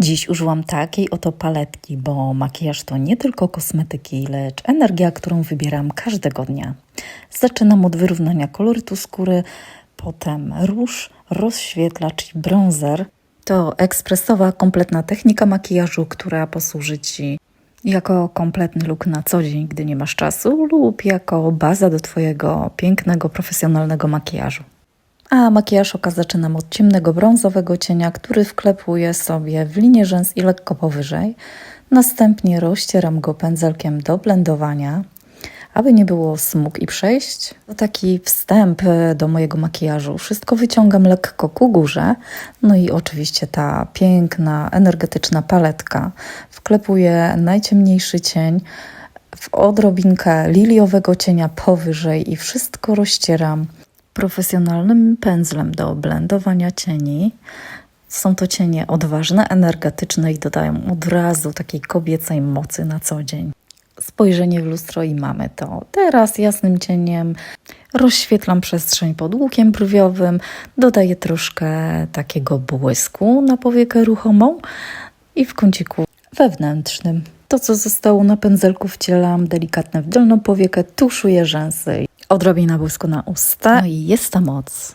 Dziś użyłam takiej oto paletki, bo makijaż to nie tylko kosmetyki, lecz energia, którą wybieram każdego dnia. Zaczynam od wyrównania kolorytu skóry, potem róż, rozświetlacz i bronzer. To ekspresowa, kompletna technika makijażu, która posłuży Ci jako kompletny look na co dzień, gdy nie masz czasu, lub jako baza do Twojego pięknego, profesjonalnego makijażu. A makijaż oka zaczynam od ciemnego brązowego cienia, który wklepuję sobie w linię rzęs i lekko powyżej. Następnie rozcieram go pędzelkiem do blendowania, aby nie było smug i przejść. To taki wstęp do mojego makijażu. Wszystko wyciągam lekko ku górze. No i oczywiście ta piękna, energetyczna paletka. Wklepuję najciemniejszy cień w odrobinkę liliowego cienia powyżej i wszystko rozcieram profesjonalnym pędzlem do blendowania cieni. Są to cienie odważne, energetyczne i dodają od razu takiej kobiecej mocy na co dzień. Spojrzenie w lustro i mamy to. Teraz jasnym cieniem rozświetlam przestrzeń pod łukiem brwiowym, dodaję troszkę takiego błysku na powiekę ruchomą i w kąciku wewnętrznym. To, co zostało na pędzelku, wcielam delikatnie w dolną powiekę, tuszuję rzęsy, odrobina błysku na usta. No i jest ta moc.